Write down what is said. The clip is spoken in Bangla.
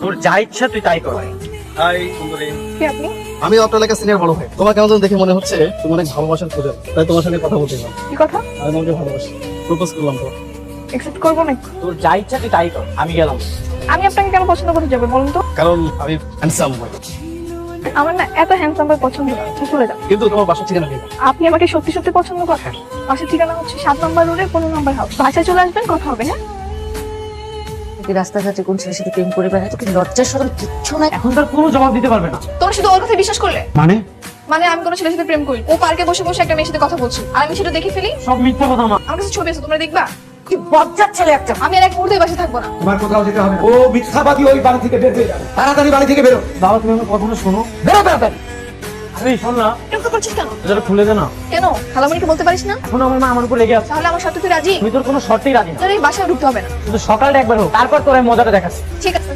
তোর যা ইচ্ছা তুই তাই কর। হাই সুন্দরী কে আপনি? আমি আপনার এলাকার সিনিয়র বড় ভাই। তোমাকে কেমন যেন দেখে মনে হচ্ছে তুমি অনেক ভালোবাসার খুঁজে। তাই তোমার সঙ্গে কথা বলতে এলাম। কি কথা? আমি তোমাকে ভালোবাসি। প্রপোজ করলাম তো। একসেপ্ট করব না তোর যা ইচ্ছা তুই তাই কর। আমি গেলাম। আমি আপনাকে কেন পছন্দ করতে যাব বলুন তো? কারণ আমি হ্যান্ডসাম ভাই আমার না এত হ্যান্ডসাম বয় পছন্দ না। আপনি চলে যান কিন্তু তোমার বাসার ঠিকানা নেই আপনি আমাকে সত্যি সত্যি পছন্দ করেন? বাসার ঠিকানা হচ্ছে সাত নম্বর রোডে পনেরো নম্বর হাউস বাসায় চলে আসবেন কথা হবে হ্যাঁ? তুই রাস্তাঘাটে কোন ছেলের সাথে প্রেম করে বেড়ায় তোকে লজ্জার সরম কিচ্ছু নাই। এখন তার কোনো জবাব দিতে পারবে না। তোমরা শুধু ওর কথা বিশ্বাস করলে? মানে? মানে আমি কোনো ছেলের সাথে প্রেম করি। ও পার্কে বসে বসে একটা মেয়ের সাথে কথা বলছি। আর আমি সেটা দেখে ফেলি? সব মিথ্যা কথা মা আমার কাছে ছবি আছে তোমরা দেখবা? কি বজ্জার ছেলে একটা। আমি আর এক মুহূর্তে বাসে থাকব না। তোমার কোথাও যেতে হবে ও মিথ্যাবাদী ওই বাড়ি থেকে বের হয়ে যাবে। তাড়াতাড়ি বাড়ি থেকে বেরো। বাবা তুমি আমার কথাটা শোনো। বেরো তাড়াতাড়ি শোন না। এরকম করছিস কেন? খুলে দে না। কেন? খালামণিকে বলতে পারিস না? এখন আমার মা আমার উপর লেগে আছে। তাহলে আমার তুই রাজি? তুমি তোর কোনো শর্তেই রাজি না। তোর এই বাসায় ঢুকতে হবে না। শুধু সকালটা একবার হোক তারপর তোর মজাটা দেখাচ্ছি। ঠিক আছে।